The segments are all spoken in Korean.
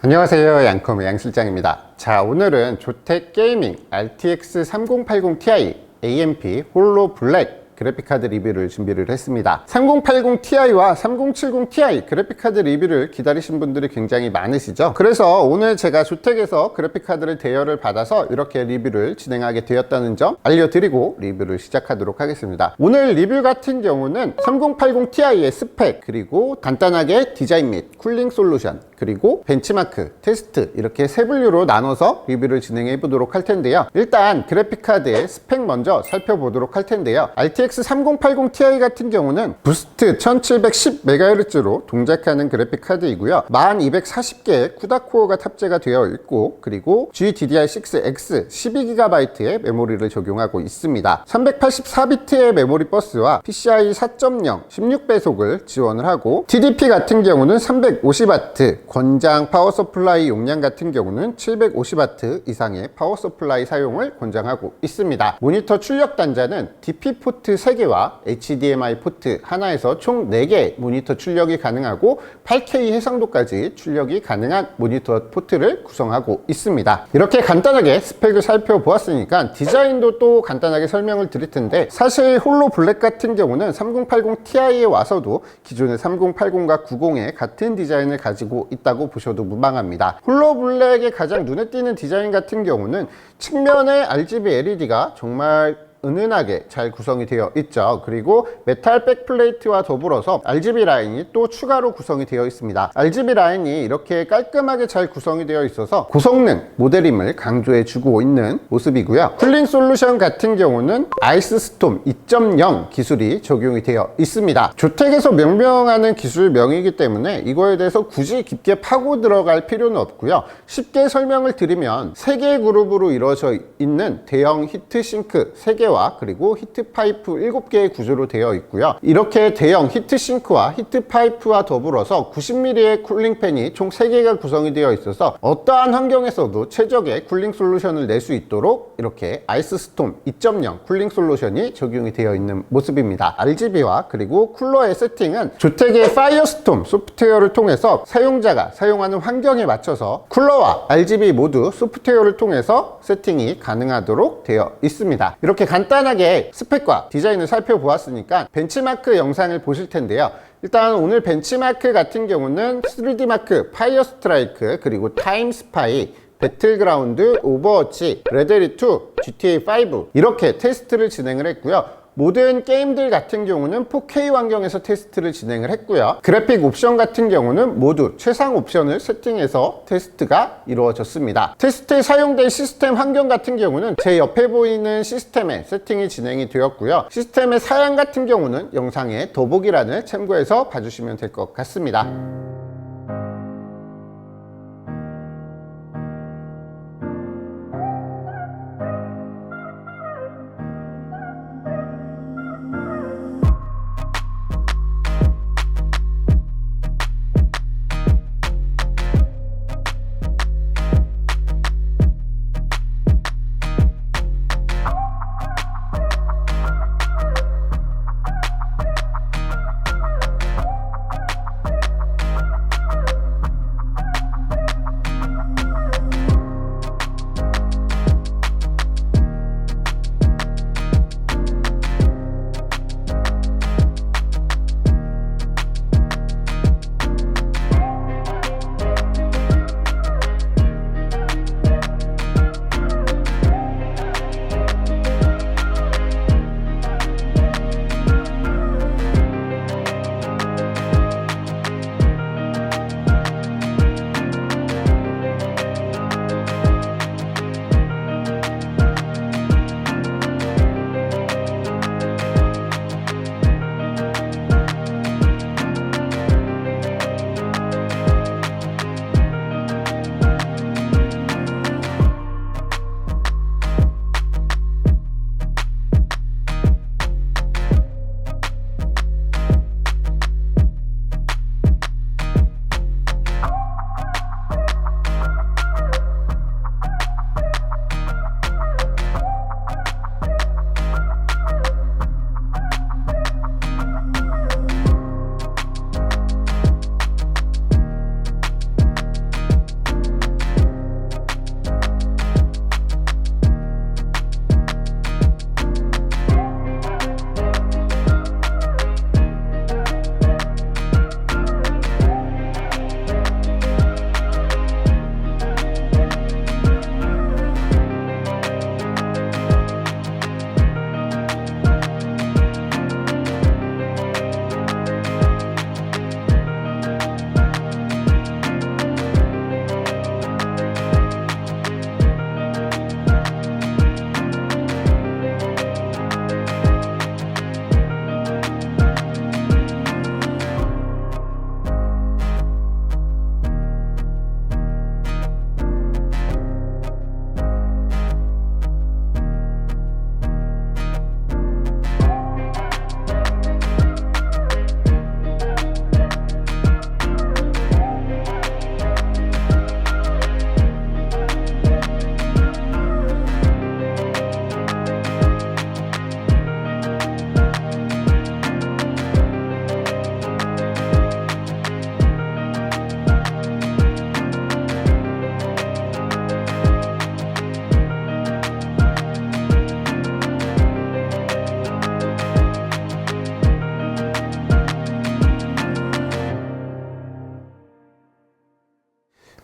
안녕하세요. 양컴의 양실장입니다. 자 오늘은 조텍 게이밍 RTX 3080 Ti AMP 홀로 블랙 그래픽카드 리뷰를 준비를 했습니다. 3080 Ti와 3070 Ti 그래픽카드 리뷰를 기다리신 분들이 굉장히 많으시죠? 그래서 오늘 제가 조텍에서 그래픽카드를 대여를 받아서 이렇게 리뷰를 진행하게 되었다는 점 알려드리고 리뷰를 시작하도록 하겠습니다. 오늘 리뷰 같은 경우는 3080 Ti의 스펙 그리고 간단하게 디자인 및 쿨링 솔루션 그리고 벤치마크, 테스트 이렇게 세 분류로 나눠서 리뷰를 진행해 보도록 할 텐데요. 일단 그래픽카드의 스펙 먼저 살펴보도록 할 텐데요. RTX 3080 Ti 같은 경우는 부스트 1710MHz로 동작하는 그래픽카드이고요. 1240개의 쿠다 코어가 탑재가 되어 있고 그리고 GDDR6X 12GB의 메모리를 적용하고 있습니다. 384비트의 메모리 버스와 PCI 4.0 16배속을 지원을 하고 TDP 같은 경우는 350W 권장 파워 서플라이 용량 같은 경우는 750W 이상의 파워 서플라이 사용을 권장하고 있습니다. 모니터 출력 단자는 DP 포트 3개와 HDMI 포트 하나에서 총 4개 모니터 출력이 가능하고 8K 해상도까지 출력이 가능한 모니터 포트를 구성하고 있습니다. 이렇게 간단하게 스펙을 살펴보았으니까 디자인도 또 간단하게 설명을 드릴 텐데 사실 홀로 블랙 같은 경우는 3080 Ti에 와서도 기존의 3080과 90의 같은 디자인을 가지고 있 다고 보셔도 무방합니다. 홀로 블랙의 가장 눈에 띄는 디자인 같은 경우는 측면에 RGB LED가 정말 은은하게 잘 구성이 되어 있죠. 그리고 메탈 백플레이트와 더불어서 RGB 라인이 또 추가로 구성이 되어 있습니다. RGB 라인이 이렇게 깔끔하게 잘 구성이 되어 있어서 고성능 모델임을 강조해 주고 있는 모습이고요. 쿨링 솔루션 같은 경우는 아이스 스톰 2.0 기술이 적용이 되어 있습니다. 조텍에서 명명하는 기술명이기 때문에 이거에 대해서 굳이 깊게 파고 들어갈 필요는 없고요. 쉽게 설명을 드리면 세 개의 그룹으로 이루어져 있는 대형 히트싱크 3개 와 그리고 히트 파이프 7개의 구조로 되어 있고요. 이렇게 대형 히트 싱크와 히트 파이프와 더불어서 90mm의 쿨링 팬이 총 3개가 구성이 되어 있어서 어떠한 환경에서도 최적의 쿨링 솔루션을 낼 수 있도록 이렇게 아이스 스톰 2.0 쿨링 솔루션이 적용이 되어 있는 모습입니다. RGB와 그리고 쿨러의 세팅은 조텍의 파이어스톰 소프트웨어를 통해서 사용자가 사용하는 환경에 맞춰서 쿨러와 RGB 모두 소프트웨어를 통해서 세팅이 가능하도록 되어 있습니다. 이렇게 간 단하게 스펙과 디자인을 살펴보았으니까 벤치마크 영상을 보실 텐데요. 일단 오늘 벤치마크 같은 경우는 3D 마크, 파이어 스트라이크, 그리고 타임 스파이, 배틀그라운드, 오버워치, 레데리2, GTA5 이렇게 테스트를 진행을 했고요. 모든 게임들 같은 경우는 4K 환경에서 테스트를 진행을 했고요. 그래픽 옵션 같은 경우는 모두 최상 옵션을 세팅해서 테스트가 이루어졌습니다. 테스트에 사용된 시스템 환경 같은 경우는 제 옆에 보이는 시스템에 세팅이 진행이 되었고요. 시스템의 사양 같은 경우는 영상의 더보기란을 참고해서 봐주시면 될 것 같습니다.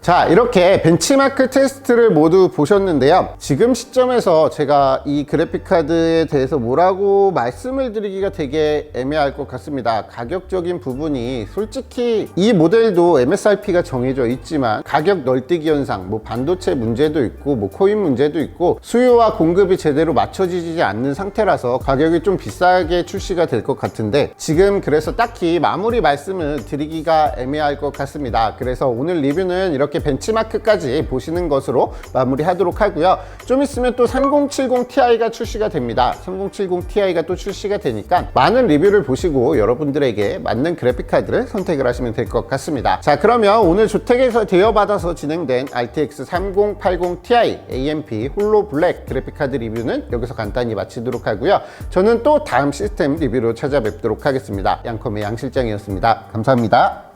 자, 이렇게 벤치마크 테스트를 모두 보셨는데요. 지금 시점에서 제가 이 그래픽카드에 대해서 뭐라고 말씀을 드리기가 되게 애매할 것 같습니다. 가격적인 부분이 솔직히 이 모델도 MSRP가 정해져 있지만 가격 널뛰기 현상, 뭐 반도체 문제도 있고 뭐 코인 문제도 있고 수요와 공급이 제대로 맞춰지지 않는 상태라서 가격이 좀 비싸게 출시가 될 것 같은데 지금 그래서 딱히 마무리 말씀을 드리기가 애매할 것 같습니다. 그래서 오늘 리뷰는 이렇게 벤치마크까지 보시는 것으로 마무리하도록 하고요. 좀 있으면 또 3070 Ti가 출시가 됩니다. 3070 Ti가 또 출시가 되니까 많은 리뷰를 보시고 여러분들에게 맞는 그래픽 카드를 선택을 하시면 될 것 같습니다. 자, 그러면 오늘 주택에서 대여받아서 진행된 RTX 3080 Ti AMP 홀로 블랙 그래픽 카드 리뷰는 여기서 간단히 마치도록 하고요. 저는 또 다음 시스템 리뷰로 찾아뵙도록 하겠습니다. 양컴의 양 실장이었습니다. 감사합니다.